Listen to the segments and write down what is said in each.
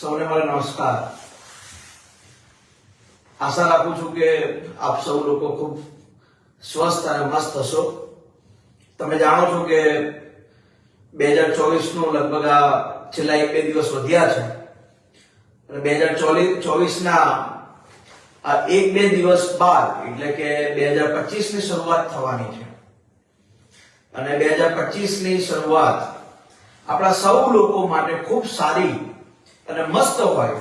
સૌને મારા નમસ્કાર. આશા રાખું છું કે આપ સૌ લોકો ખૂબ સ્વસ્થ અને મસ્ત હશો. તમે જાણો છો કે બે હજાર ચોવીસનું લગભગ આ છેલ્લા એક બે દિવસ વધ્યા છે. અને બે હજાર ચોવીસ ના આ એક બે દિવસ બાદ, એટલે કે બે હજાર પચીસની શરૂઆત થવાની છે. અને બે હજાર પચીસની શરૂઆત આપણા સૌ લોકો માટે ખૂબ સારી અને મસ્ત હોય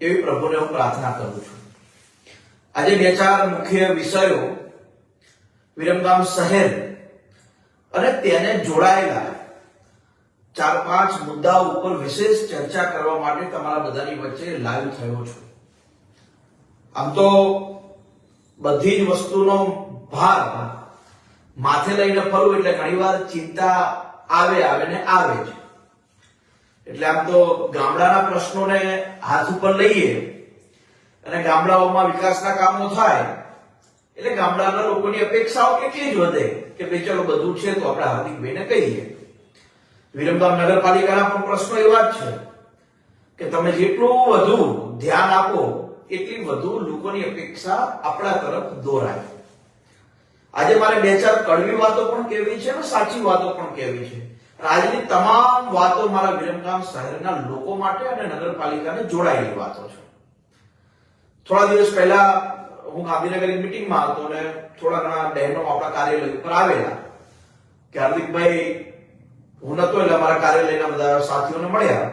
એવી પ્રભુને હું પ્રાર્થના કરું છું. આજે બે ચાર મુખ્ય વિષયો વિરમગામ શહેર અને તેને જોડાયેલા ચાર પાંચ મુદ્દાઓ ઉપર વિશેષ ચર્ચા કરવા માટે તમારા બધાની વચ્ચે લાઈવ થયો છું. આમ તો બધી જ વસ્તુનો ભાર માથે લઈને ફરવું એટલે ઘણીવાર ચિંતા આવે આવે ને આવે જ. એટલે આમ તો ગામડાના પ્રશ્નોને હાથ ઉપર લઈએ અને ગામડાઓમાં વિકાસના કામો થાય, એટલે ગામડાના લોકોની અપેક્ષાઓ કેટલી જ વધે કે ભાઈ ચલો બધું છે તો આપણે હાર્દિકભાઈને કહીએ. વિરમગામ નગરપાલિકાના પણ પ્રશ્નો એવા જ છે કે તમે જેટલું વધુ ધ્યાન આપો, એટલી વધુ લોકોની અપેક્ષા આપણા તરફ દોરાય. આજે મારે બે ચાર કડવી વાતો પણ કહેવી છે અને સાચી વાતો પણ કહેવી છે. આજની તમામ વાતો મારા વિરમગામ શહેરના લોકો માટે અને નગરપાલિકાને જોડાયેલી વાતો છે. થોડા દિવસ પહેલા હું ગાંધીનગરની મિટિંગમાં હતો અને થોડા ઘણા બહેનો આપણા કાર્યાલય ઉપર આવેલા. કે હાર્દિકભાઈ, હું નતો એટલે અમારા કાર્યાલયના બધા સાથીઓને મળ્યા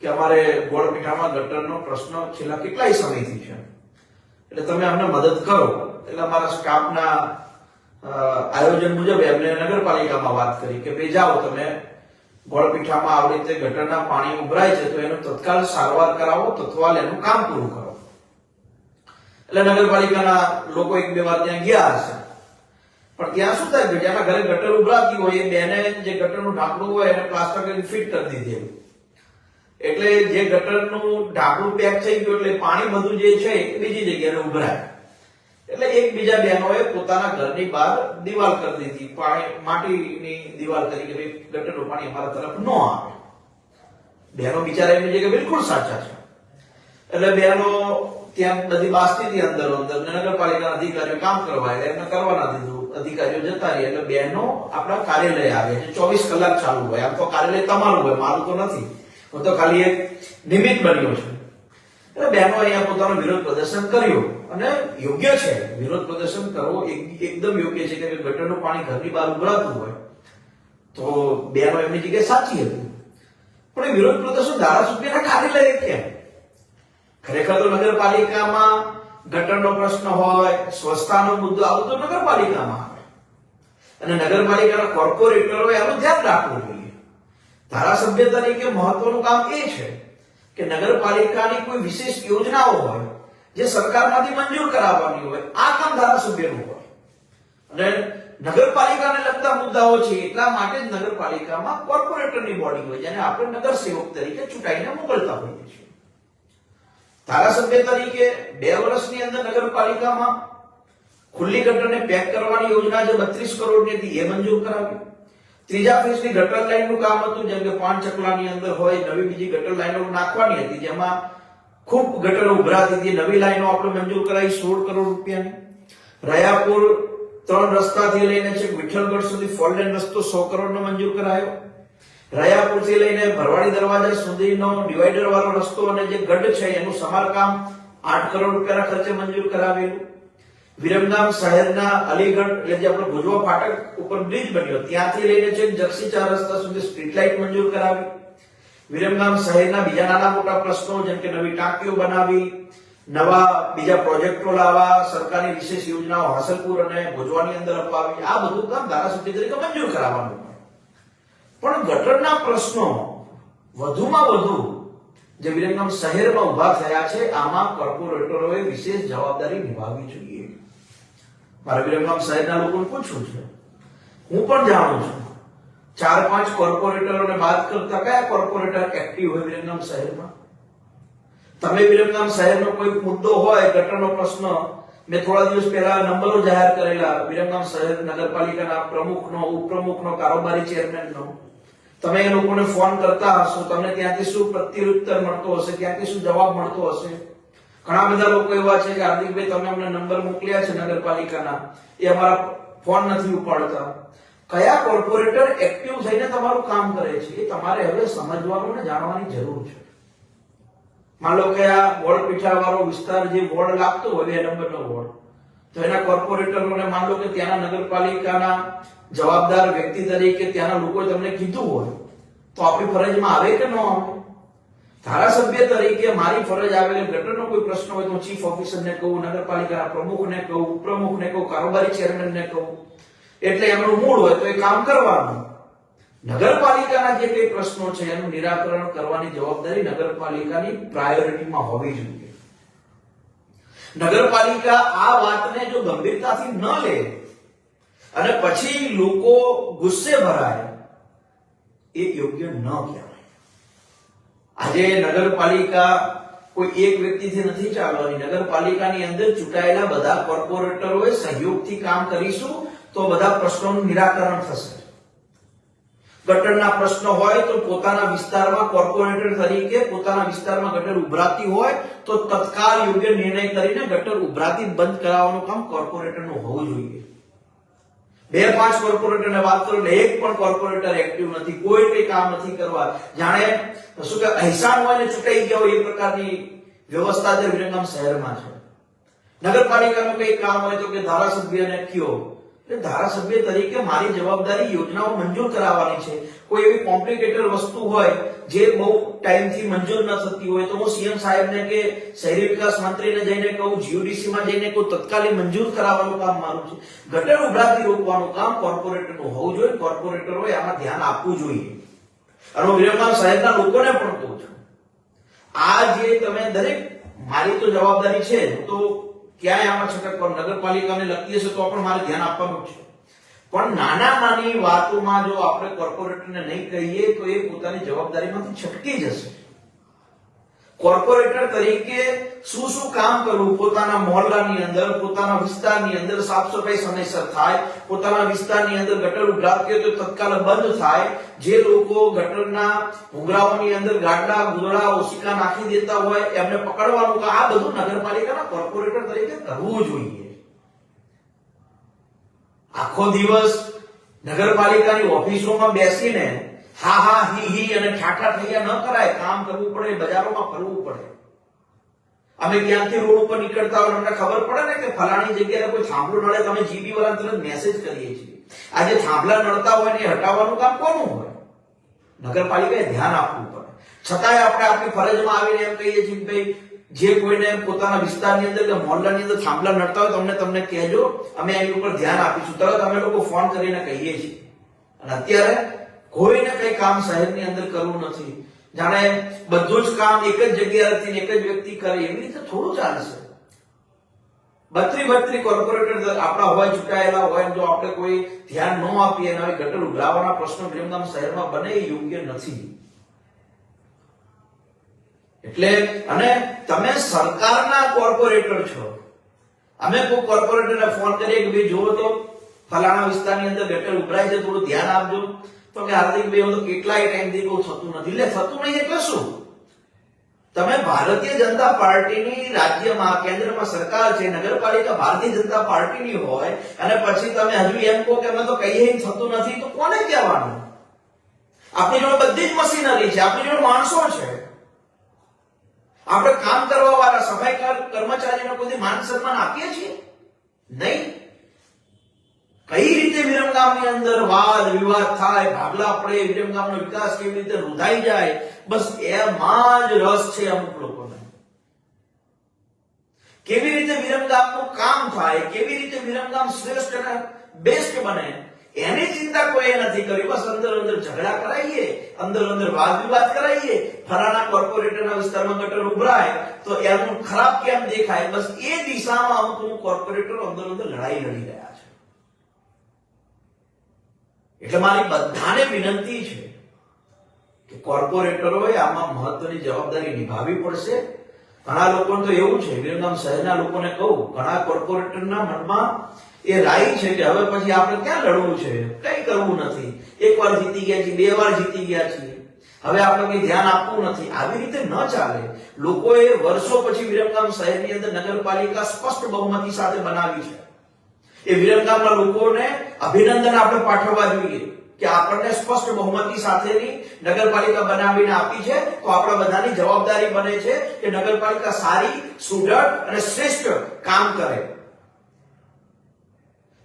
કે અમારે ગોળપીઠામાં ગટરનો પ્રશ્ન છેલ્લા કેટલાય સમયથી છે. એટલે તમે અમને મદદ કરો. એટલે અમારા સ્ટાફના આયોજન મુજબ એમને નગરપાલિકામાં વાત કરી કે ભાઈ જાઓ તમે ગોળપીઠામાં આવી રીતે ગટરના પાણી ઉભરાય છે તો એનું તત્કાલ સારવાર કરાવો તત્વાલ એનું કામ પૂરું કરો. એટલે નગરપાલિકાના લોકો એક બે વાર ત્યાં ગયા હશે. પણ ત્યાં શું થાય જેના ઘરે ગટર ઉભરાતી હોય, એ બેને જે ગટરનું ઢાંકણું હોય એને પ્લાસ્ટર કરીને ફિટ કરી દીધેલું એટલે જે ગટરનું ઢાંકણું પેક થઈ ગયું, એટલે પાણી બધું જે છે એ બીજી જગ્યાએ ઉભરાય. એટલે એકબીજા બહેનોએ પોતાના ઘરની બહાર દિવાલ કરી દીધી. પાણી, માટીની દિવાલ કરી કે ભાઈ, ગટરનું પાણી અમારા તરફ ન આવે. બહેનો બિચારા છે કે બિલકુલ સાચા છે. એટલે બહેનો ત્યાં બધી બાસ્તી હતી અંદર અંદર નગરપાલિકાના અધિકારીઓ કામ કરવા એટલે એમને કરવા ના દીધું. અધિકારીઓ જતા રહી એટલે બહેનો આપણા કાર્યાલય આવે છે. ચોવીસ કલાક ચાલુ હોય. આમ તો કાર્યાલય તમારું હોય, મારું તો નથી. હું તો ખાલી એક નિમિત્ત બન્યો છું. એટલે બહેનો અહીંયા પોતાનો વિરોધ પ્રદર્શન કર્યું. અને યોગ્ય છે, વિરોધ પ્રદર્શન કરવો એક- એકદમ યોગ્ય છે કે ગટરનું પાણી ઘરની બહાર ઉભરાતું હોય, તો બહેનો એમની જગ્યાએ સાચી હતી. પણ એ વિરોધ પ્રદર્શન ધારાસભ્યને ખાલી કાર્યાલયે કેમ ખરેખર તો નગરપાલિકામાં ગટરનો પ્રશ્ન હોય, સ્વચ્છતાનો મુદ્દો આવો તો નગરપાલિકામાં આવે. અને નગરપાલિકાના કોર્પોરેટરોએ આનું ધ્યાન રાખવું જોઈએ. ધારાસભ્ય તરીકે મહત્વનું કામ એ છે કે નગરપાલિકાની કોઈ વિશેષ યોજનાઓ હોય, જે સરકારમાંથી મંજૂર કરાવવાની હોય, આ કામ ધારાસભ્યનું હોય. અને નગરપાલિકાને લગતા મુદ્દાઓ છે, એટલા માટે જ નગરપાલિકામાં કોર્પોરેટરની બોડી હોય, જેને આપણે નગરસેવક તરીકે ચૂંટાઈને મોકલતા હોઈએ છીએ. ધારાસભ્ય તરીકે બે વર્ષની અંદર નગરપાલિકામાં ખુલ્લી ગટરને પેક કરવાની યોજના જે બત્રીસ કરોડની હતી, એ મંજૂર કરાવી. ત્રીજા ફેઝની ગટર લાઈનનું કામ હતું, જેમ કે પાંચ ચકલાની અંદર હોય, નવી બીજી ગટર લાઈનો નાખવાની હતી, જેમાં ખૂબ ગટરો ઉભરાતી હતી. નવી લાઈનો આપણે મંજૂર કરાવી સોળ કરોડ રૂપિયાની. રયાપુર ત્રણ રસ્તાથી લઈને છે વિઠ્ઠલગઢ સુધી ફોર લેન રસ્તો સો કરોડનો મંજૂર કરાયો. રયાપુરથી લઈને ભરવાડી દરવાજા સુધીનો ડિવાઈડર વાળો રસ્તો અને જે ગઢ છે, એનું સમારકામ આઠ કરોડ રૂપિયાના ખર્ચે મંજૂર કરાવેલું. વિરમગામ શહેરના અલીગઢ, એટલે જે આપણો ભુજવા ફાટક ઉપર બ્રિજ બન્યો, ત્યાંથી લઈને છે જક્ષી ચાર રસ્તા સુધી સ્ટ્રીટ લાઇટ મંજૂર કરાવી. વિરમગામ શહેરના બીજા નાના મોટા પ્રશ્નો, જેમ કે નવી ટાંકીઓ બનાવી, નવા બીજા પ્રોજેક્ટો લાવવા, સરકારની વિશેષ યોજનાઓ હાસલપુર અને ભુજવાની અંદર અપાવી. આ બધું કામ ધારાસભ્ય તરીકે મંજૂર કરાવવાનું. પણ ગટરના પ્રશ્નો વધુમાં વધુ જે વિરમગામ શહેરમાં ઊભા થયા છે, આમાં કોર્પોરેટરોએ વિશેષ જવાબદારી નિભાવવી જોઈએ. મારે વિરમગામ શહેરના લોકોને પૂછવું છે. હું પણ જાણું છું. ચાર પાંચ કોર્પોરેટરોને વાત કરતા કયા કોર્પોરેટર એક્ટિવ હોય વિરમગામ શહેરમાં તમે વિરમગામ શહેરનો કોઈ મુદ્દો હોય, ગટરનો પ્રશ્ન, મેં થોડા દિવસ પહેલા નંબરો જાહેર કરેલા. વિરમગામ શહેર નગરપાલિકાના પ્રમુખનો, ઉપપ્રમુખનો, કારોબારી ચેરમેનનો. તમે એ લોકોને ફોન કરતા હશો, તમને ત્યાંથી શું પ્રત્યુત્તર મળતો હશે, ત્યાંથી શું જવાબ મળતો હશે? ઘણા બધા લોકો એવા છે કે હાર્દિકભાઈ, તમે અમને નંબર મોકલ્યા છે નગરપાલિકાના. એ અમારા ફોન નથી ઉપાડતા. કયા કોર્પોરેટર એક્ટિવ થઈને તમારું કામ કરે છે એ તમારે હવે સમજવાનું ને જાણવાની જરૂર છે. માન લો કે આ વોર્ડ પીઠા વાળો વિસ્તાર જે વોર્ડ લાગતો હોય, બે નંબરનો વોર્ડ, તો એના કોર્પોરેટરોને માન લો કે ત્યાંના નગરપાલિકાના જવાબદાર વ્યક્તિ તરીકે ત્યાંના લોકોએ તમને કીધું હોય, તો આપણી ફરજમાં આવે કે ન આવે? ધારાસભ્ય તરીકે મારી ફરજ આવેલી ગટરનો કોઈ પ્રશ્ન હોય તો ચીફ ઓફિસરને કહું, નગરપાલિકાના પ્રમુખને કહું, ઉપપ્રમુખને કહું, કારોબારી ચેરમેનને કહું. એટલે એમનું મૂળ હોય તો એ કામ કરવાનું. નગરપાલિકાના જે કઈ પ્રશ્નો છે એનું નિરાકરણ કરવાની જવાબદારી નગરપાલિકાની પ્રાયોરિટીમાં હોવી જોઈએ. નગરપાલિકા આ વાતને જો ગંભીરતાથી ન લે અને પછી લોકો ગુસ્સે ભરાય, એ યોગ્ય ન કહેવાય. આજે નગરપાલિકા કોઈ એક વ્યક્તિથી નથી ચાલવાની, નગરપાલિકાની અંદર ચૂંટાયેલા બધા કોર્પોરેટરોએ સહયોગથી કામ કરીશું તો બધા પ્રશ્નોનું નિરાકરણ થશે. ગટરના પ્રશ્ન હોય તો પોતાના વિસ્તારમાં કોર્પોરેટર તરીકે પોતાના વિસ્તારમાં ગટર ઉભરાતી હોય તો તત્કાલ યોગ્ય નિર્ણય કરીને ગટર ઉભરાતી બંધ કરાવવાનું કામ કોર્પોરેટરનું હોવું જોઈએ. બે પાંચ કોર્પોરેટરને વાત કરો એટલે એક પણ કોર્પોરેટર એક્ટિવ નથી, કોઈ કઈ કામ નથી કરવા. જાણે શું કે અહેસાન હોય ને ચૂંટાઈ ગયા હોય એ પ્રકારની વ્યવસ્થા જે વિરંગામ શહેરમાં છે. નગરપાલિકાનું કઈ કામ હોય તો કે ધારાસભ્યને કયો? ધારાસભ્ય તરીકે મારી જવાબદારી યોજનાઓ મંજૂર કરાવવાની છે. કોઈ એવી કોમ્પ્લિકેટેડ વસ્તુ હોય જે બહુ ટાઈમથી મંજૂર ન થતી હોય તો હું સીએમ સાહેબને કે શહેરી વિકાસ મંત્રીને જઈને કહું જીયુડીસી માં જઈને કહું તત્કાલીન મંજૂર કરાવવાનું કામ મારું છે. ગટર ઉભરાતી રોકવાનું કામ કોર્પોરેટરનું હોવું જોઈએ, કોર્પોરેટરોએ આમાં ધ્યાન આપવું જોઈએ. અને હું વિરમગામ શહેરના લોકોને પણ કહું છું, આ જે તમે દરેક, મારી તો જવાબદારી છે તો ક્યાંય આમાં છટક પર નગરપાલિકાને લગતી હશે તો પણ મારે ધ્યાન આપવાનું છે. પણ નાના નાની વાતોમાં જો આપણે કોર્પોરેટરને નહીં કહીએ તો એ પોતાની જવાબદારીમાંથી છટકી જશે. કોર્પોરેટર તરીકે શું શું કામ કરવું? પોતાના મોહલ્લાની અંદર, પોતાના વિસ્તારની અંદર સાફ સફાઈ સમયસર થાય, પોતાના વિસ્તારની અંદર ગટર ઉભરાતી હોય તો તત્કાલ બંધ થાય. જે લોકો ગટરના ભૂંગરાઓની અંદર ગાડલા ગુદડા, ઓશિકા નાખી દેતા હોય, એમને પકડવાનું, તો આ બધું નગરપાલિકાના કોર્પોરેટર તરીકે કરવું જોઈએ. આખો દિવસ નગરપાલિકાની ઓફિસોમાં બેસીને હા હા, હી હી અને ઠાઠા થયા ન કરાય, કામ કરવું પડે, બજારોમાં ફરવું પડે. અમે ક્યાંથી રોડ ઉપર નીકળતા હોય અમને ખબર પડે ને કે ફલાણી જગ્યાએ કોઈ થાંભલો નડે, તો અમે જીબી વાળા તરત મેસેજ કરીએ છીએ. આજે થાંભલા નડતા હોય ને હટાવવાનું કામ કોનું હોય? નગરપાલિકાએ ધ્યાન આપવું પડે. છતાંય આપણે આપણી ફરજમાં આવીને એમ કહીએ છીએ ભાઈ, જે કોઈને પોતાના વિસ્તારની અંદર કે મોહલ્લાની અંદર થાંભલા નડતા હોય તમને તમને કહેજો, અમે એની ઉપર ધ્યાન આપીશું. તરત અમે લોકો ફોન કરીને કહીએ છીએ. અને અત્યારે કોઈને કઈ કામ શહેરની અંદર કરવું નથી. જાણે બધું જ કામ એક જ જગ્યાએથી એક જ વ્યક્તિ કરે, એવી રીતે થોડું ચાલશે. બત્રી બત્રી કોર્પોરેટર આપણા હોય ચૂંટાયેલા હોય જો આપણે કોઈ ધ્યાન ન આપીએ અને ગટર ઉભરાવાના પ્રશ્નો વિરમગામ શહેરમાં બને યોગ્ય નથી. એટલે અને તમે સરકારના કોર્પોરેટર છો. અમે કોઈ કોર્પોરેટરને ફોન કરીએ કે ભાઈ જુઓ તો ફલાણા વિસ્તારની અંદર ગટર ઉભરાય છે, થોડું ધ્યાન આપજો. તો કે હાર્દિકભાઈ હું તો કેટલાય ટાઈમથી બહુ થતું નથી. એટલે થતું નહીં એટલે શું? તમે ભારતીય જનતા પાર્ટીની રાજ્યમાં, કેન્દ્રમાં સરકાર છે, નગરપાલિકા ભારતીય જનતા પાર્ટીની હોય, અને પછી તમે હજુ એમ કહો કે અમે તો કહીએ થતું નથી, તો કોને કહેવાનું? આપણી જોડે બધી જ મશીનરી છે, આપણી જોડે માણસો છે. આપણે કામ કરવા વાળા સફાઈ કર્મચારીઓને કોઈ માન સન્માન આપીએ છીએ? નહીં. કઈ રીતે વિરમગામની અંદર વાદ, વિવાદ થાય, ભાગલા પડે, વિરમગામનો વિકાસ કેવી રીતે રૂધાઈ જાય, બસ એમાં જ રસ છે અમુક લોકોને. કેવી રીતે વિરમગામનું કામ થાય, કેવી રીતે વિરમગામ શ્રેષ્ઠ અને બેસ્ટ બને, એની ચિંતા કોઈએ નથી કરી. બસ અંદર અંદર ઝઘડા કરાવીએ અંદર અંદર વાદ વિવાદ કરાવીએ ફલાણા કોર્પોરેટરના વિસ્તારમાં ગટર ઉભરાય, તો એનું ખરાબ કેમ દેખાય? બસ એ દિશામાં અમુક અમુક કોર્પોરેટરો અંદર અંદર લડાઈ લડી રહ્યા છે. એટલે મારી બધાને વિનંતી છે કે કોર્પોરેટરોએ આમાં મહત્વની જવાબદારી નિભાવવી પડશે. ઘણા લોકોને તો એવું છે વિરમગામ શહેરના લોકોને કહું, ઘણા કોર્પોરેટરના મનમાં એ રાઈ છે કે હવે પછી આપણે ક્યાં લડવું છે? કઈ કરવું નથી. એકવાર વાર જીતી ગયા છીએ, બે વાર જીતી ગયા છીએ. હવે આપણે કઈ ધ્યાન આપવું નથી. આવી રીતે ન ચાલે. લોકોએ વર્ષો પછી વિરમગામ શહેરની અંદર નગરપાલિકા સ્પષ્ટ બહુમતી સાથે બનાવી છે. એ વિરમગામના લોકોને અભિનંદન આપણે પાઠવવા જોઈએ કે આપણને સ્પષ્ટ બહુમતી સાથેની નગરપાલિકા બનાવીને આપી છે. તો આપણા બધાની જવાબદારી બને છે કે નગરપાલિકા સારી, સુદૃઢ અને શ્રેષ્ઠ કામ કરે.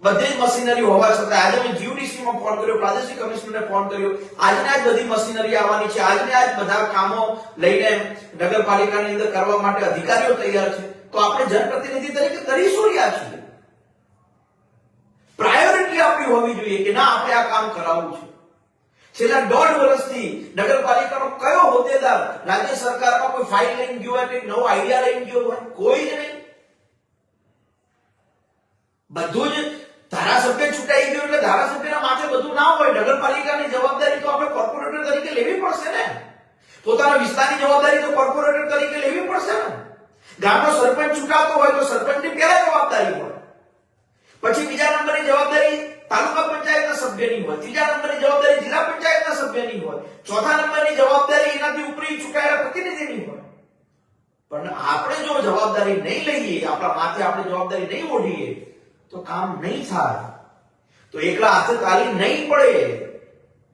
બધી જ મશીનરી હોવા છતાં આજે મેં GUDC માં ફોન કર્યો, પ્રાદેશિક કમિશનરને ફોન કર્યો. આજને આજ બધી મશીનરી આવવાની છે. આજને આજ બધા કામો લઈને નગરપાલિકાની અંદર કરવા માટે અધિકારીઓ તૈયાર છે. તો આપણે જનપ્રતિનિધિ તરીકે કરી શું રહ્યા છીએ પ્રાયોરિટી આપણી હોવી જોઈએ કે ના, આપણે આ કામ કરાવવું છે. છેલ્લા દોઢ વર્ષથી નગરપાલિકાનો કયો હોદ્દેદાર રાજ્ય સરકારમાં કોઈ ફાઇલ લઈને ગયો હોય કે નવો આઈડિયા લઈને ગયો હોય કોઈ જ નહીં. બધું જ ધારાસભ્ય ચૂંટાઈ ગયો એટલે ધારાસભ્યના માથે બધું ના હોય. નગરપાલિકાની જવાબદારી તો આપણે કોર્પોરેટર તરીકે લેવી પડશે ને. પોતાના વિસ્તારની જવાબદારી તો કોર્પોરેટર તરીકે લેવી પડશે ને. ગામનો સરપંચ ચૂંટાતો હોય તો સરપંચની પહેલા જવાબદારી હોય. પછી બીજા નંબરની જવાબદારી તાલુકા પંચાયતના સભ્યની હોય, ત્રીજા નંબરની જવાબદારી જિલ્લા પંચાયતના સભ્યની હોય, ચોથા નંબરની જવાબદારી એનાથી ઉપરી ચૂકાયેલા પ્રતિનિધિની હોય. પણ આપણે જો જવાબદારી નહીં લઈએ, આપણા માથે આપણે જવાબદારી નહીં ઓઢીએ, તો કામ નહીં થાય. તો એકલા હાથે તાલી નહીં પડે.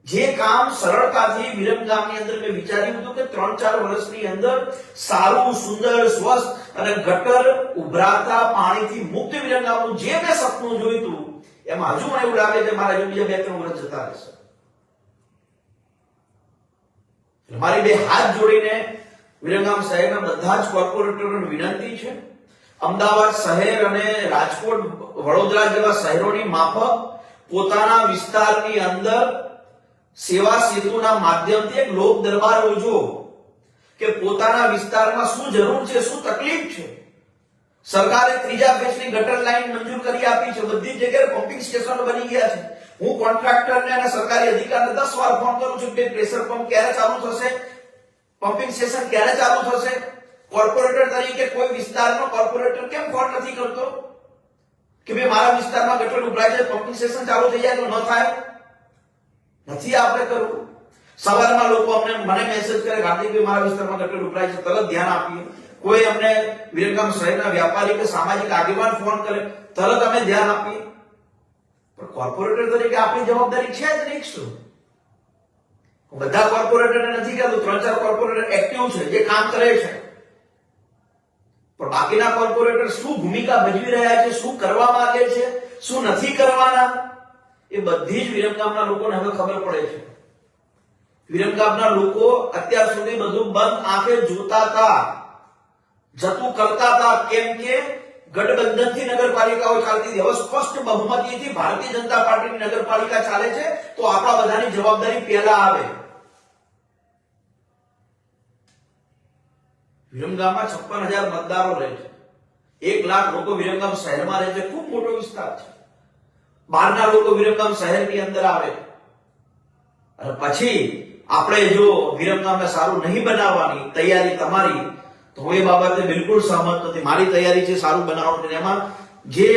જે કામ સરળતાથી વિરમગામની અંદર મેં વિચાર્યું હતું કે ત્રણ ચાર વર્ષની અંદર સારું, સુંદર, સ્વસ્થ અને ગટર ઉભરાતા પાણીથી મુક્ત વિરમગામનું જે મેં સપનું જોયું હતું, એમાં હજુ મને એવું લાગે છે મારા હજુ બીજા બે ત્રણ વર્ષ જતા રહેશે. મારી બે હાથ જોડીને વિરંગામ શહેરના બધા જ કોર્પોરેટરોને વિનંતી છે. અમદાવાદ શહેર અને રાજકોટ વડોદરા જેવા શહેરોની માફક પોતાના વિસ્તારની અંદર સેવા સેતુના માધ્યમથી એક લોક દરબાર યોજો કે પોતાના વિસ્તારમાં શું જરૂર છે, શું તકલીફ છે. સરકારે ત્રીજા ફેઝની ગટર લાઈન મંજૂર કરી આપી છે, બધી જગ્યાએ પમ્પિંગ સ્ટેશનો બની ગયા છે. હું કોન્ટ્રાક્ટરને અને સરકારી અધિકારીને દસ વાર ફોન કરું છું કે પ્રેશર પંપ ક્યારે ચાલુ થશે? પમ્પિંગ સ્ટેશન ક્યારે ચાલુ થશે? કોર્પોરેટર તરીકે કોઈ વિસ્તારનો કોર્પોરેટર કેમ ફોન નથી કરતો? કે ભાઈ, મારા વિસ્તારમાં ગટર ઉભરાય છે પમ્પિંગ સ્ટેશન ચાલુ થઈ જાય તો ન થાય? નથી આપણે કરવું. સવારમાં લોકો અમને મને મેસેજ કરે, ગાંધીભાઈ, મારા વિસ્તારમાં ગટર ઉભરાય છે, તરત ધ્યાન આપીએ. કોઈ અમને વિરમગામ શહેરના વ્યાપારી કે સામાજિક આગેવાન ફોન કરે, તરત અમે ધ્યાન આપીએ. પણ કોર્પોરેટર તરીકે આપણી જવાબદારી છે જ નહીં, શું? બધા કોર્પોરેટરને નથી કહેતો, ત્રણ ચાર કોર્પોરેટર એક્ટિવ છે, જે કામ કરે છે. પણ બાકીના કોર્પોરેટર શું ભૂમિકા ભજવી રહ્યા છે, શું કરવા માંગે છે, શું નથી કરવાના? એ બધી જ વિરમગામના લોકોને હવે ખબર પડે છે. વિરમગામના લોકો અત્યાર સુધી બધું બંધ આંખે જોતા હતા. જતું કરતા હતા, કેમ કે ગઠબંધનથી નગરપાલિકાઓ ચાલતી હતી. હવે સ્પષ્ટ બહુમતીથી ભારતીય જનતા પાર્ટીની નગરપાલિકા ચાલે છે, તો આપણા બધાની જવાબદારી પહેલા આવે. વિરમગામમાં છપ્પન હજાર મતદારો રહે છે. એક લાખ લોકો વિરમગામ શહેરમાં રહે છે. ખૂબ મોટો વિસ્તાર છે. બહારના લોકો વિરમગામ શહેરની અંદર આવે. અને પછી આપણે જો વિરમગામને સારું નહીં બનાવવાની તૈયારી તમારી, તો હું એ બાબતે બિલકુલ સહમત નથી. મારી તૈયારી છે સારું બનાવવાનું. એમાં જે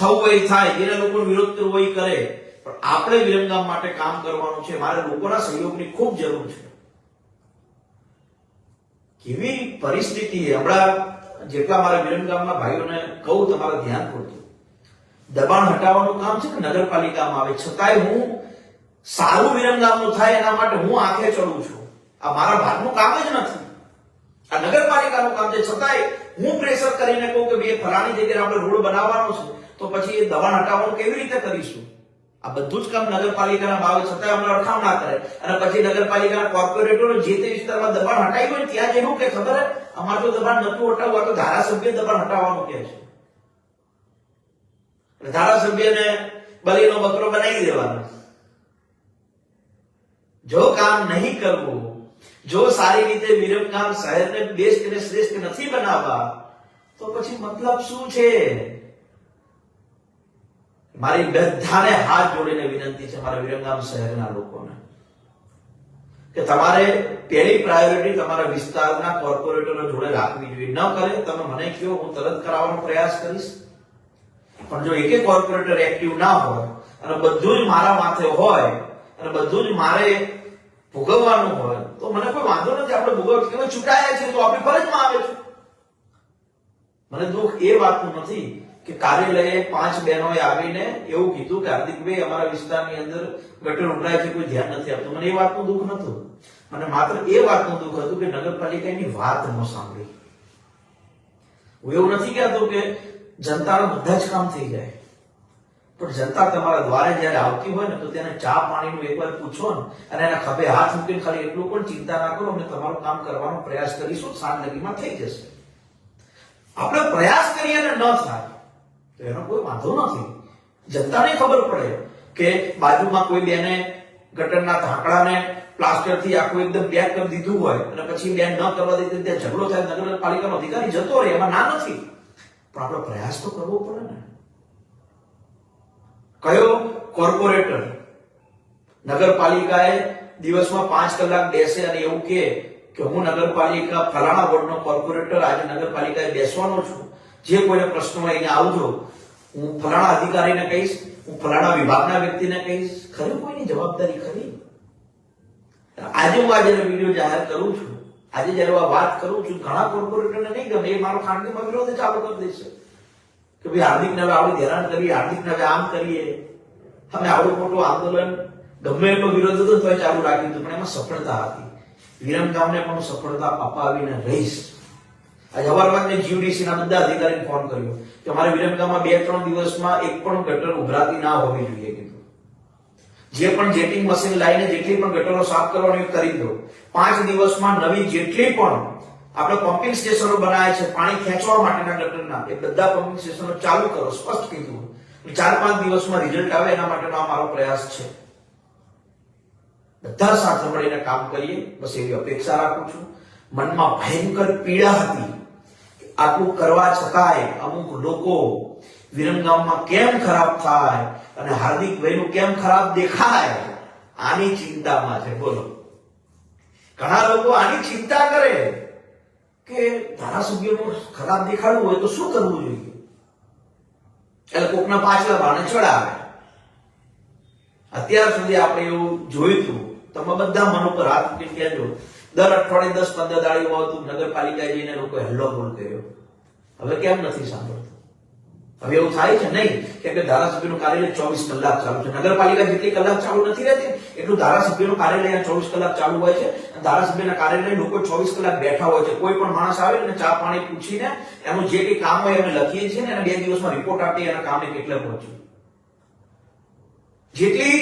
થવું હોય થાય એના લોકો વિરોધ કરવો હોય કરે. પણ આપણે વિરમગામ માટે કામ કરવાનું છે. મારે લોકોના સહયોગની ખૂબ જરૂર છે. કેવી પરિસ્થિતિ? હમણાં જેટલા મારા વિરમગામના ભાઈઓને કહું, તમારે ધ્યાન પૂરતું દબાણ હટાવવાનું કામ છે ને નગરપાલિકામાં આવે? છતાંય હું સારું વિરમગામનું થાય એના માટે હું આંખે ચડું છું. આ મારા ભાગનું કામ જ નથી. આ નગરપાલિકાનું કામ છે. છતાંય હું પ્રેશર કરીને કહું કે ભાઈ ફલાણી જગ્યાએ આપણે રોડ બનાવવાનો છે, તો પછી એ દબાણ હટાવવાનું કેવી રીતે કરીશું? આ બધું જ કામ નગરપાલિકાના ભાવે છતાંય અમને અડખામ કરે. અને પછી નગરપાલિકાના કોર્પોરેટરો જે તે વિસ્તારમાં દબાણ હટાવ્યું હોય ત્યાં જેવું કે ખબર અમારે તો દબાણ નતું હટાવવું તો ધારાસભ્ય દબાણ હટાવવાનું કહે છે. ધારાસભ્યને બલીનો બકરો બનાવી દેવાનો. જો કામ નહીં કરવું, જો સારી રીતે વિરમગામ શહેરને બેસ્ટ અને શ્રેષ્ઠ નથી બનાવવા, તો પછી મતલબ શું છે? મારી બધાને હાથ જોડીને વિનંતી છે મારા વિરમગામ શહેરના લોકોને કે તમારે પહેલી પ્રાયોરિટી તમારા વિસ્તારના કોર્પોરેટરો જોડે રાખવી જોઈએ. ન કરે તમે મને કહો, હું તરત કરાવવાનો પ્રયાસ કરીશ. પણ જો એકે કોર્પોરેટર એક્ટિવ ના હોય, અને બધું જ મારા માથે હોય, અને બધું જ મારે ભોગવવાનું હોય, તો મને કોઈ વાંધો નથી. આપણે ભોગવ કે ચૂંટાયા છે તો આપણી ફરજમાં આવે છે. મને દુઃખ એ વાતનું નથી કે કાર્યાલયે પાંચ બહેનોએ આવીને એવું કીધું કે હાર્દિકભાઈ, અમારા વિસ્તારની અંદર ગટર ઉભરાય છે કોઈ ધ્યાન નથી આપતું. મને એ વાતનું દુઃખ નતું મને માત્ર એ વાતનું દુઃખ હતું કે નગરપાલિકા એની વાત ન સાંભળી. હું એવું નથી કહેતો કે જનતાના બધા જ કામ થઈ જાય. પણ જનતા તમારા દ્વારે જ્યારે આવતી હોય ને તો તેને ચા પાણીનું એકવાર પૂછો ને અને એના ખભે હાથ મૂકીને ખાલી એટલું પણ ચિંતા ના કરો અને તમારું કામ કરવાનો પ્રયાસ કરીશું સાંજ થઈ જશે. આપણે પ્રયાસ કરીએ ને ન થાય, તો એનો કોઈ વાંધો નથી. જનતાને ખબર પડે કે બાજુમાં કોઈ બેને ગટરના ઢાંકણાને પ્લાસ્ટરથી આખું એકદમ પેક કરી દીધું હોય અને પછી બેન ન કરવા દે ત્યાં ઝઘડો થાય, નગરપાલિકાનો અધિકારી જતો રહે, એમાં ના નથી. પણ આપણે પ્રયાસ તો કરવો પડે ને. કયો કોર્પોરેટર નગરપાલિકાએ દિવસમાં પાંચ કલાક બેસે અને એવું કે કે હું નગરપાલિકા ફલાણા વોર્ડનો કોર્પોરેટર આજે નગરપાલિકાએ બેસવાનો છું. જે કોઈને પ્રશ્નો હોય આવજો, હું ફલાણા અધિકારીને કહીશ, હું ફલાણા વિભાગના વ્યક્તિને કહીશ. ખરી કોઈની જવાબદારી ખરી? આજે હું આજે વીડિયો જાહેર કરું છું. આજે જ્યારે આ વાત કરું છું, ઘણા કોર્પોરેટરને નહીં ગમે, એ મારો ખાનગીમાં વિરોધ ચાલુ કરી દેશે. કે ભાઈ હાર્દિકને હવે આવડી હેરાન કરીએ હાર્દિકને હવે આમ કરીએ. અમે આવડું મોટું આંદોલન ગમે એટલો વિરોધ હતો તો ચાલુ રાખ્યું હતું, પણ એમાં સફળતા હતી. વિરમગામને પણ સફળતા અપાવીને રહીશ. આજે સવારમાં મેં GUDC ના બધા અધિકારીને ફોન કર્યો કે અમારે વિરમગામમાં બે ત્રણ દિવસમાં એક પણ ગટર ઉભરાતી ના હોવી જોઈએ. જે પણ જેટિંગ મશીન લાવીને જેટલી પણ ગટરો સાફ કરવાની કરી દો. પાંચ દિવસમાં નવી જેટલી પણ આપણે પમ્પિંગ સ્ટેશનો બનાવ્યા છે, પાણી ખેંચવા માટેના ગટરના, એ બધા પમ્પિંગ સ્ટેશનો ચાલુ કરો, સ્પષ્ટ કીધું ચાર પાંચ દિવસમાં રિઝલ્ટ આવે એના માટેનો આ મારો પ્રયાસ છે. બધા સાથે મળીને કામ કરીએ, બસ એવી અપેક્ષા રાખું છું. મનમાં ભયંકર પીડા હતી આટલું કરવા છતાંય અમુક લોકો વિરમગામમાં કેમ ખરાબ થાય અને હાર્દિકભાઈનું કેમ ખરાબ દેખાય? આની ચિંતામાં છે. બોલો. ઘણા લોકો આની ચિંતા કરે કે ધારાસભ્યનું ખરાબ દેખાડવું હોય તો શું કરવું જોઈએ? એટલે કોકના પાછલા બાણે ચડાવે. અત્યાર સુધી આપણે એવું જોયું હતું. તમે બધા મન ઉપર હાથ મૂકીને કહેજો. દર અઠવાડિયે દસ પંદર દાડીઓ હતું નગરપાલિકાએ જઈને લોકોએ હલ્લો બોલ કર્યો. હવે કેમ નથી સાંભળતું? હવે એવું થાય છે નહીં કેમ કે ધારાસભ્યનું કાર્યાલય ચોવીસ કલાક ચાલુ છે. નગરપાલિકા જેટલી કલાક ચાલુ નથી રહેતી, એટલું ધારાસભ્યનું કાર્યાલય ચોવીસ કલાક ચાલુ હોય છે. અને ધારાસભ્યના કાર્યાલય લોકો ચોવીસ કલાક બેઠા હોય છે. કોઈ પણ માણસ આવે ને ચા પાણી પૂછીને એનું જે કંઈ કામ હોય અમે લખીએ છીએ ને અને બે દિવસમાં રિપોર્ટ આપીએ, એના કામને કેટલે પહોંચ્યું જેટલી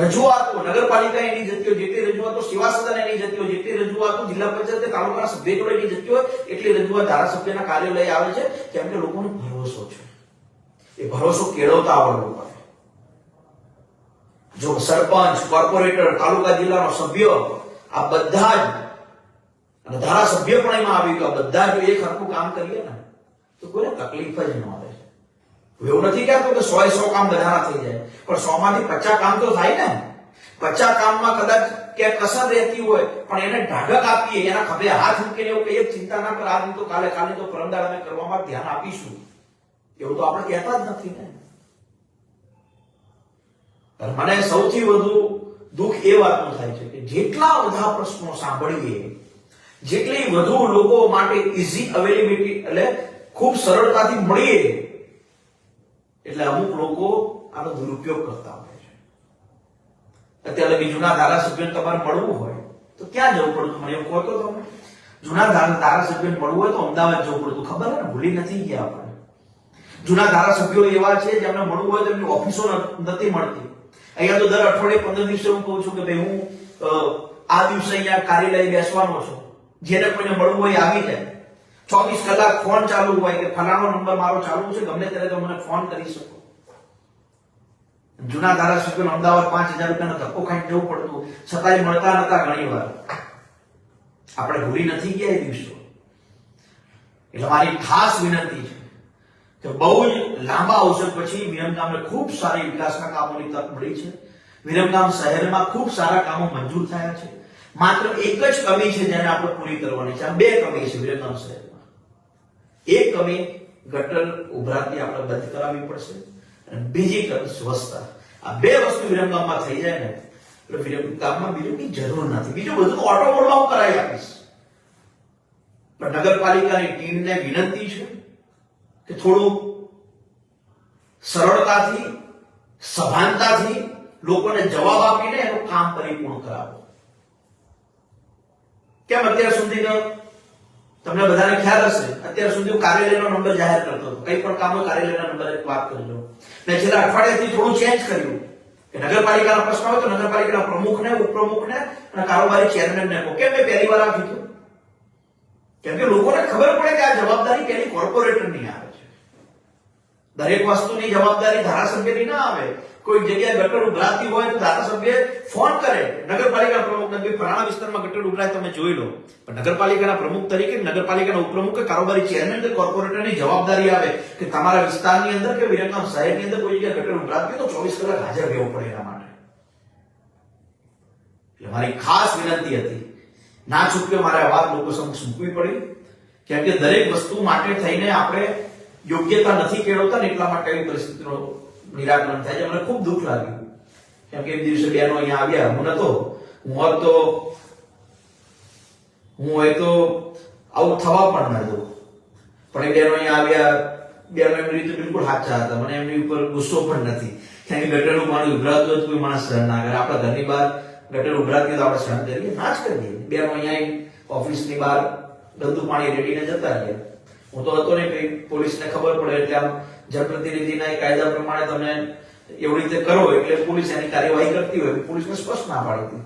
રજૂઆતો નગરપાલિકા એની જતી હોય જેટલી રજૂઆતો સેવા સદન એની જતી હોય જેટલી રજૂઆતો જિલ્લા પંચાયત તાલુકાના સભ્ય જોડે એની જતી હોય, એટલી રજૂઆત ધારાસભ્યના કાર્યાલય આવે છે કેમ કે લોકોને ભરોસો છે. એ ભરોસો કેળવતા આવડવો પડે. જો સરપંચ, કોર્પોરેટર, તાલુકા જિલ્લાનો સભ્ય આ બધા જ, અને ધારાસભ્ય પણ એમાં આવી ગયો, બધા જો એક હરખું કામ કરીએ ને, તો કોઈને તકલીફ જ ન આવે. એવું નથી કહેતો કે સો સો કામ બધાના થઈ જાય. પણ સો માંથી પચાસ કામ તો થાય ને. પચાસ કામમાં કદાચ ક્યાંક કસર રહેતી હોય, પણ એને ઢાઢક આપીએ, એના ખભે હાથ મૂકીને એવું કહીએ, ચિંતા ના કર, આજ તો કાલે કાલે તો પરમદાડ અમે કરવામાં ધ્યાન આપીશું. એવું તો આપણે કહેતા જ નથી ને. મને સૌથી વધુ દુઃખ એ વાતનું થાય છે કે જેટલા બધા પ્રશ્નો સાંભળીએ, જેટલી વધુ લોકો માટે ઇઝી અવેલેબિલિટી એટલે ખૂબ સરળતાથી મળીએ, એટલે અમુક લોકો આનો દુરુપયોગ કરતા હોય છે. અત્યારે બી જૂના ધારાસભ્યોને તમારે મળવું હોય તો ક્યાં જવું પડતું? મને એવું કહો તો તમે જૂના ધારાસભ્ય મળવું હોય તો અમદાવાદ જવું પડતું. ખબર ને? ભૂલી નથી ગયા આપણે. જૂના ધારાસભ્યો એવા છે જેમને મળવું હોય તેમની ઓફિસો નથી મળતી. અહીંયા તો દર અઠવાડિયે પંદર દિવસે હું કહું છું કે ભાઈ હું આ દિવસે અહીંયા કાર્યાલય બેસવાનો છું. જેને કોઈને મળવું હોય આવી જાય. ચોવીસ કલાક ફોન ચાલુ હોય કે ફલાણો નંબર મારો ચાલુ છે, ગમે ત્યારે તમે મને ફોન કરી શકો. જૂના ધારાસભ્યો અમદાવાદ પાંચ હજાર રૂપિયાનો ધક્કો ખાઈ જવું પડતું છતાંય મળતા નતા ઘણી વાર આપણે ભૂલી નથી ગયા એ દિવસો. એટલે મારી ખાસ વિનંતી છે. કે બહુ જ લાંબા અવસર પછી વિરમગામને ખૂબ સારી વિકાસના કામોની તક મળી છે. વિરમગામ શહેરમાં ખૂબ સારા કામો મંજૂર થયા છે. માત્ર એક જ કમી છે જેને આપણે પૂરી કરવાની છે. આ બે કમી છે વિરમગામ શહેરમાં. એક કમી, ગટર ઉભરાતી આપણે બંધ કરાવવી પડશે અને બીજી કમી સ્વચ્છતા આ બે વસ્તુ વિરમગામમાં થઈ જાય ને એટલે વિરમ ગામમાં બીજું જરૂર નથી. બીજું બધું ઓટો મોડમાં કરાવી આપીશ. પણ નગરપાલિકાની ટીમને વિનંતી છે કે થોડું સરળતાથી, સભાનતાથી લોકોને જવાબ આપીને એનું કામ પરિપૂર્ણ કરાવો. કેમ અત્યાર સુધીનો? તમને બધાને ખ્યાલ હશે, અત્યાર સુધી હું કાર્યાલયનો નંબર જાહેર કરતો હતો. કંઈ પણ કામ હોય કાર્યાલયના નંબરે વાત કરી કરજો મેં છેલ્લા અઠવાડિયાથી થોડું ચેન્જ કર્યું. કે નગરપાલિકાના પ્રશ્ન હોય તો નગરપાલિકાના પ્રમુખને, ઉપપ્રમુખને અને કારોબારી ચેરમેનને કહો. કેમ મેં પહેલી વાર આ કેમ કે લોકોને ખબર પડે કે આ જવાબદારી પેલી કોર્પોરેટરની આવે. દરેક વસ્તુની જવાબદારી ધારાસભ્યની ના આવે. કોઈ જગ્યાએ ગટર ઉભરાતી હોય તો ધારાસભ્ય ફોન કરે. નગરપાલિકા પ્રમુખને કે ફલાણા વિસ્તારમાં ગટર ઉભરાય તમે જોઈ લો. પણ નગરપાલિકાના પ્રમુખ તરીકે નગરપાલિકાના ઉપપ્રમુખ કે કારોબારી ચેરમેન કે કોર્પોરેટરની જવાબદારી આવે કે તમારા વિસ્તારની અંદર કે વિરમગામ શહેરની અંદર કોઈ જગ્યાએ ગટર ઉભરાતી હોય તો ચોવીસ કલાક હાજર રહેવું પડે એના માટે. એટલે મારી ખાસ વિનંતી હતી. ના છૂટકે મારે આ વાત લોકો સમક્ષ મૂકવી પડી. કેમ કે દરેક વસ્તુ માટે થઈને આપણે યોગ્યતા નથી કેળવતા ને એટલા માટે એવી પરિસ્થિતિનો નિરાકરણ થાય છે. મને ખૂબ દુઃખ લાગ્યું. કેમ કે એક દિવસે બેનો અહીંયા આવ્યા. હું નતો. હું હોત તો, હું હોય તો આવું થવા પણ ના દઉં. પણ એ બેનો અહીંયા આવ્યા. બેનો એમની રીતે બિલકુલ સાચા હતા. મને એમની ઉપર ગુસ્સો પણ નથી. કેમ કે ગટરનું પાણી ઉભરાતું હોય કોઈ માણસ સહન ના કરે. આપણા ઘરની બહાર ગટર ઉભરાતી તો આપણે સહન કરીએ. ના જ કરીએ. બેનો અહીંયા ઓફિસની બહાર ગંદુ પાણી રેડીને જતા રહ્યા. હું તો હતો નહીં પોલીસને ખબર પડે એટલે આમ જનપ્રતિનિધિના કાયદા પ્રમાણે તમે એવી રીતે કરો એટલે પોલીસ એની કાર્યવાહી કરતી હોય પોલીસને સ્પષ્ટ ના પાડતી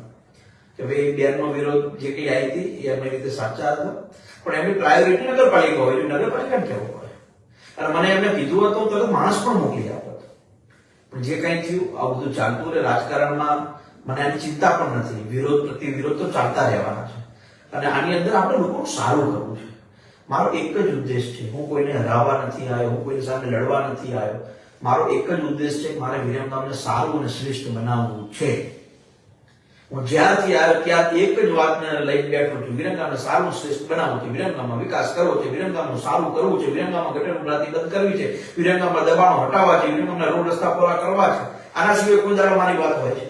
કે ભાઈ બેનનો વિરોધ જે કઈ આવી હતી એ એમની રીતે સાચા હતા. પણ એમની પ્રાયોરિટી નગરપાલિકા હોય, એટલે નગરપાલિકાને કહેવું પડે? અને મને એમને કીધું હતું તો માણસ પણ મોકલી આપત પણ જે કંઈ થયું આ બધું ચાલતું રહે. રાજકારણમાં મને આની ચિંતા પણ નથી. વિરોધ પ્રતિ વિરોધ તો ચાલતા રહેવાના છે. અને આની અંદર આપણે લોકોનું સારું કરવું છે. મારો એક જ ઉદ્દેશ છે. હું કોઈને હરાવવા નથી આવ્યો, હું કોઈની સામે લડવા નથી આવ્યો. મારો એક જ ઉદ્દેશ છે મારે વિરમગામને સારું અને શ્રેષ્ઠ બનાવવું છે. હું જ્યારથી આવ્યો ત્યારથી એક જ વાતને લઈને બેઠો છું. વિરમગામને સારું શ્રેષ્ઠ બનાવવું છે. વિરમગામમાં વિકાસ કરવો છે. વિરમગામનું સારું કરવું છે. વિરમગામમાં ગટર ઉભરાતી બંધ કરવી છે. વિરમગામમાં દબાણો હટાવવા છે. વિરમગામના રોડ રસ્તા પૂરા કરવા છે. આના સિવાય કોઈ દાડો મારી વાત હોય છે.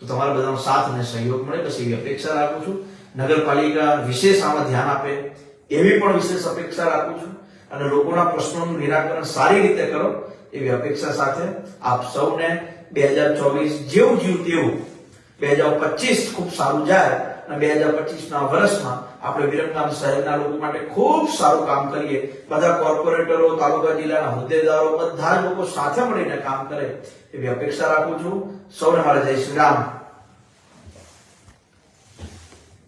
તો તમારા બધાનો સાથ અને સહયોગ મળે, બસ એવી અપેક્ષા રાખું છું. નગરપાલિકા વિશેષ આમાં ધ્યાન આપે, એવી પણ વિશેષ અપેક્ષા રાખું છું. અને લોકોના પ્રશ્નોનું નિરાકરણ સારી રીતે કરો એવી અપેક્ષા સાથે આપ સૌને બે હજાર ચોવીસ જેવું જીવ તેવું, બે હજાર પચીસ ખૂબ સારું જાય અને બે હજાર પચીસના વર્ષમાં આપણે વિરમગામ શહેરના લોકો માટે ખૂબ સારું કામ કરીએ. બધા કોર્પોરેટરો, તાલુકા જિલ્લાના હોદ્દેદારો, બધા જ લોકો સાથે મળીને કામ કરે એવી અપેક્ષા રાખું છું. સૌને મારે જય શ્રી રામ.